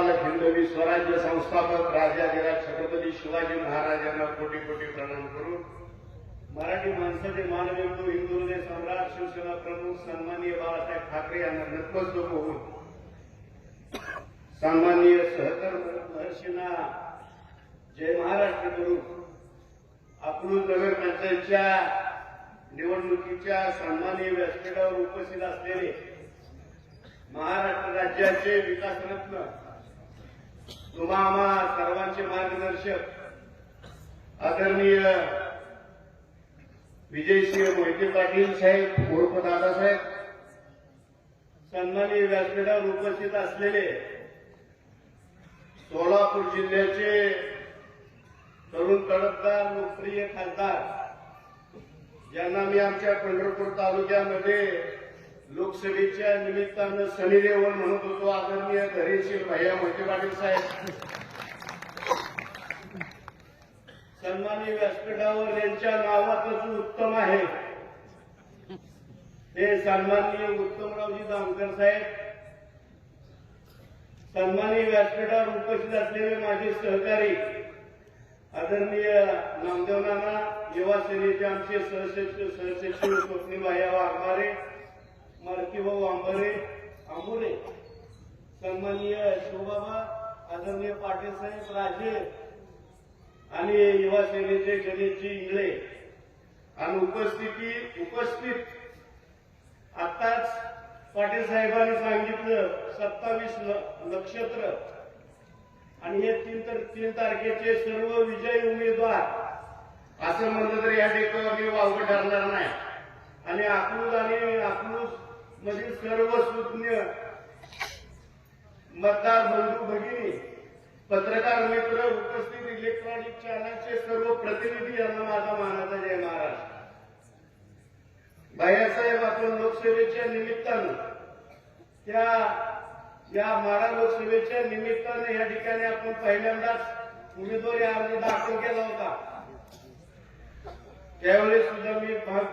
लोकपाल हिंदवी स्वराज्य संस्थापक राजाधिराज छत्रपती शिवाजी महाराजांना कोटी कोटी प्रणाम करून मराठी माणसाचे मानवेंदू हिंदू हृदय सम्राट शिवसेना प्रमुख सन्माननीय बाळासाहेब ठाकरे यांना नतमस्तक होऊन सन्माननीय सहकर्म महर्षींना जय महाराष्ट्र करून अकलूज नगर पंचायतच्या निवडणुकीच्या सन्माननीय व्यासपीठावर उपस्थित असलेले महाराष्ट्र राज्याचे विकासरत्न तुम्हा सर्वांचे मार्गदर्शक आदरणीय विजयसिंह मोहिते पाटील साहेब उर्फ दादासाहेब सन्माननीय व्यासपीठावर उपस्थित असलेले सोलापूर जिल्ह्याचे तरुण तडफदार लोकप्रिय खासदार ज्यांना मी आमच्या पंढरपूर तालुक्यामध्ये लोकसभेच्या निमित्तानं सनी देवल म्हणत होतो आदरणीय धैर्यशील भैया मोहिते पाटील साहेब. सन्माननीय व्यासपीठावर यांच्या नावातच उत्तम आहे. ते सन्माननीय उत्तमरावजी दामकर साहेब. सन्माननीय व्यासपीठावर उपस्थित असलेले माझे सहकारी आदरणीय नामदेव नाना युवा सेनेचे आमचे सहसचिव सहसचिव भाया वाघमारे मालकीभाऊ आंबरे आंबुरे सन्माननीय शिवबाबा आदरणीय पाटील साहेब राजे आणि युवा सेनेचे गणेशजी इंगळे. आणि उपस्थिती उपस्थित आताच पाटील साहेबांनी सांगितलं सत्तावीस नक्षत्र. आणि हे तीन तर तीन तारखेचे सर्व विजयी उमेदवार. असं म्हणलं तर या ठिकाणी वावगं ठरणार नाही. आणि अकलूज आणि अकलूज मधील सर्व सुज्ञ मतदार बंधू भगिनी पत्रकार मित्र उपस्थित इलेक्ट्रॉनिक चॅनलचे सर्व प्रतिनिधी यांना माझा मानाचा जय महाराज. बायासाहेब आपण लोकसेवेच्या निमित्तानं त्या या माडा लोकसभेच्या निमित्तानं या ठिकाणी आपण पहिल्यांदाच उमेदवारी अर्ज दाखल केला होता. त्यावेळेस सुद्धा मी भाग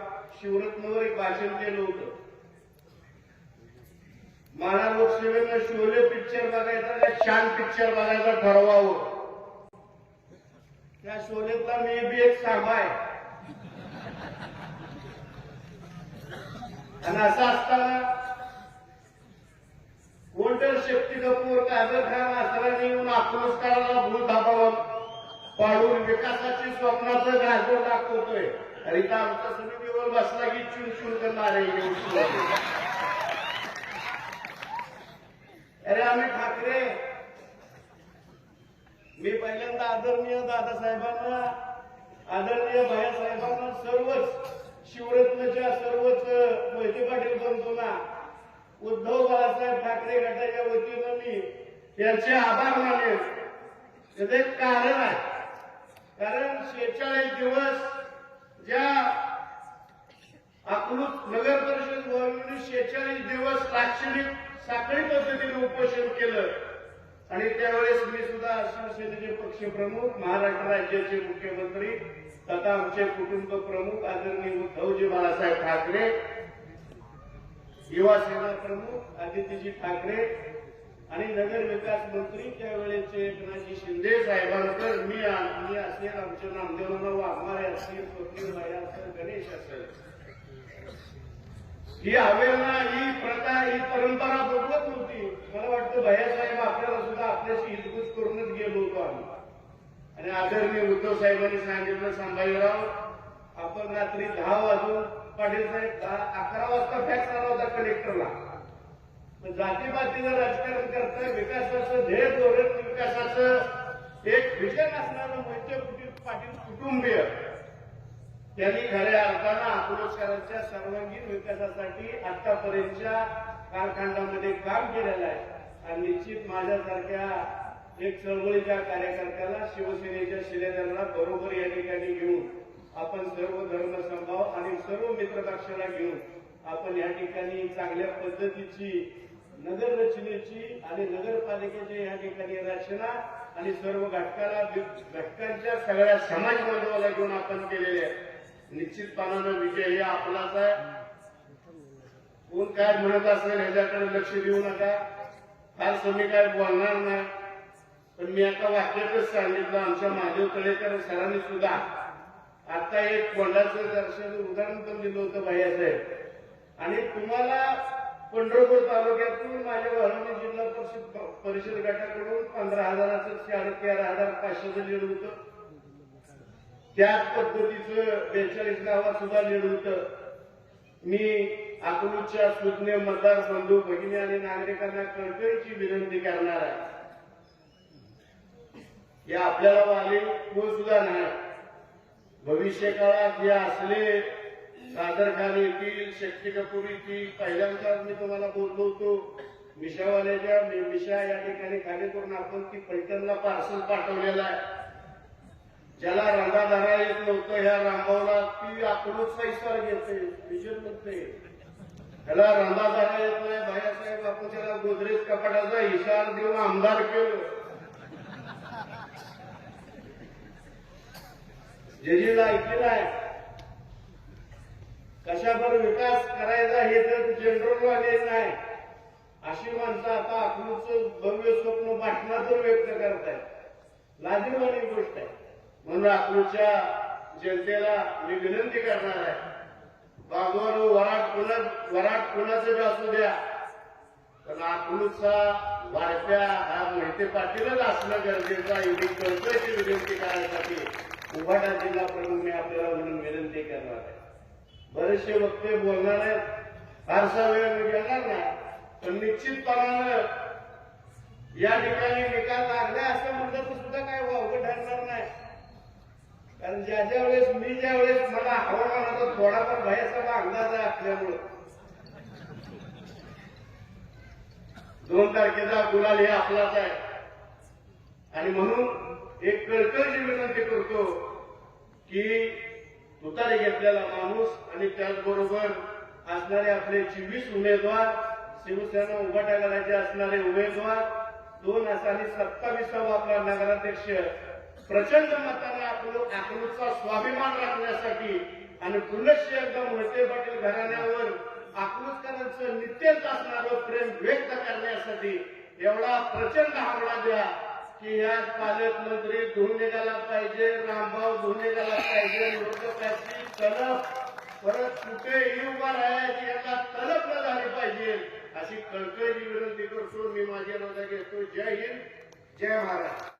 शिवरत्नवर एक भाषण केलं होतं. मला लोकसभेनं शोले पिक्चर बघायचा का शान पिक्चर बघायचा ठरवावं. त्या शोलेतला मी बी एक सामाय आणि असं असताना कोणतं शक्ती कपूर कादर खान असताना येऊन आक्रोश करायला भूल धापावर पाडून विकासाची स्वप्नाचं गाजर दाखवतोय. अरे इथं आमच्या समितीवर बसला की चुन चुन करणार आहे अरे आम्ही ठाकरे मी पहिल्यांदा आदरणीय दादासाहेबांना आदरणीय भैयासाहेबांना सर्वच शिवरत्नच्या सर्वच मोहिते पाटील बंधूंना उद्धव बाळासाहेब ठाकरे गटाच्या वतीनं मी यांचे आभार मानेन त्याचं एक कारण आहे. कारण शेहेचाळीस दिवस ज्या अकलूत नगर परिषद भवनाने शेहेचाळीस दिवस लाक्षणिक साखळी पद्धतीने उपोषण केलं. आणि त्यावेळेस मी सुद्धा शिवसेनेचे पक्षप्रमुख महाराष्ट्र राज्याचे मुख्यमंत्री तथा आमचे कुटुंब प्रमुख आदरणीय उद्धवजी बाळासाहेब ठाकरे युवा सेना प्रमुख आदित्यजी ठाकरे आणि नगर विकास मंत्री त्यावेळेचे एकनाथजी शिंदे साहेबांकर मी मी असेल आमचे नामदेवांना वाघमारे असतील स्वप्नील असेल गणेश असेल ही हवेला ही प्रथा ही परंपरा बदलत मला वाटतं भैयासाहेब आपल्याला सुद्धा आपल्याशी हितगुज करूनच गेलो होतो आम्ही. आणि आदरणीय उद्धव साहेबांनी सांगितलं संभाजीराव आपण रात्री दहा वाजून पाटील साहेब दहा अकरा वाजता फॅक्स आला होता कलेक्टरला. जातीपातीचं राजकारण करता विकासाचं ध्येय धोरण विकासाचं एक विजन असणारं मोहिते पाटील कुटुंबीय. त्यांनी खऱ्या अर्थानं अकलूजकरांच्या सर्वांगीण विकासासाठी आतापर्यंतच्या कालखंडामध्ये काम केलेलं आहे. आणि निश्चित माझ्यासारख्या एक चळवळीच्या कार्यकर्त्याला शिवसेनेच्या शिलेदाराला बरोबर या ठिकाणी घेऊन आपण सर्व धर्म संभाव आणि सर्व मित्रपक्षाला घेऊन आपण या ठिकाणी चांगल्या पद्धतीची नगर रचनेची आणि नगरपालिकेची या ठिकाणी रचना आणि सर्व घटकाला घटकांच्या सगळ्या समाज बांधवाला घेऊन आपण केलेले आहे. निश्चितपणानं विजय हे आपलाच आहे. कोण काय म्हणत असेल ह्याच्याकडे लक्ष देऊ नका. फार मी काय बोलणार नाही. पण मी आता वाक्यातच सांगितलं आमच्या महादेव तळेकर सरांनी सुद्धा. आता एक कोंडाचं दर्शन उदाहरण पण दिलं होतं बायासाहेब आणि तुम्हाला पंढरपूर तालुक्यातून माझ्या वरवणी जिल्हा परिषद परिषद गटाकडून पंधरा हजाराचं चार तेरा हजार पाचशेचं लीड होतं. त्याच पद्धतीचं बेचाळीस गावात सुद्धा लीड होतं. मी अकलूजच्या सुज्ञ मतदार बंधू भगिनी आणि नागरिकांना कळकळीची विनंती करणार आहे. या आपल्याला वाले कोण सुद्धा नाही. भविष्य काळात जे असले सादर खान येतील शक्ती कपूर येतील. पहिल्यांदाच मी तुम्हाला बोललो होतो मिशावाल्याच्या मिशा या ठिकाणी खाली करून आपण ती पैठणला पार्सल पाठवलेला आहे. ज्याला रंगा धरा येत नव्हतं ह्या रांगावला ती अकलूजचा इशारा घेते विजय म्हणते त्याला रंगा धरा येत नाही भाईसाहेब आपण त्याला गोदरेज कपाटाचा इशारा देऊन आमदार केलं. जेजीला ऐकलेलं आहे. कशावर विकास करायचा हे तर जनरल नॉलेज नाही. अशी माणसं आता अकलूचं भव्य स्वप्न भाषणातून व्यक्त करतायत. लाजीवानी गोष्ट आहे. म्हणून अकलूच्या जनतेला मी विनंती करणार आहे. बागवान वराट कुणा वराट कुणाचं बी असू द्या. पण अकलूचा वारप्या हा मोहिते पाटीलच असणं गरजेचं आहे. एवढी कळकळीची विनंती करण्यासाठी उभाटा जिल्हा प्रमुख मी आपल्याला म्हणून विनंती करणार आहे. बरेचसे वक्ते बोलणार आहेत फारसा वेळ मी घेणार नाही पण निश्चितपणानं या ठिकाणी निकाल लागले असं म्हटलं तर सुद्धा काय वावगं ठरणार नाही. कारण ज्या ज्या वेळेस मी ज्या वेळेस मला हवामानाचा थोडाफार भयाचा अंदाज आहे असल्यामुळं दोन तारखेचा गुलाल हे आपलाच आहे. आणि म्हणून एक कळकळीची विनंती करतो की तुतारी घेतलेला माणूस आणि त्याचबरोबर असणारे आपले चोवीस उमेदवार शिवसेना उभाटा करायचे असणारे उमेदवार दोन आणि सत्तावीसावा आपला नगराध्यक्ष प्रचंड मताने आपलं अकलूजचा स्वाभिमान राखण्यासाठी आणि पुनश्च एकदा मोहिते पाटील घराण्यावर अकलूजकरांचं नित्यच असणारं प्रेम व्यक्त करण्यासाठी एवढा प्रचंड हमला द्या की या पालकमंत्री धुवून निघाला पाहिजे रामभाऊ धुवून निघाला पाहिजे लोकपाची तलप. परत कुठे उभा राहायची याला तलप न झाली पाहिजे अशी कळकळी विनंती करतो. मी माझ्या नोंदा घेतो. जय हिंद. जय महाराष्ट्र.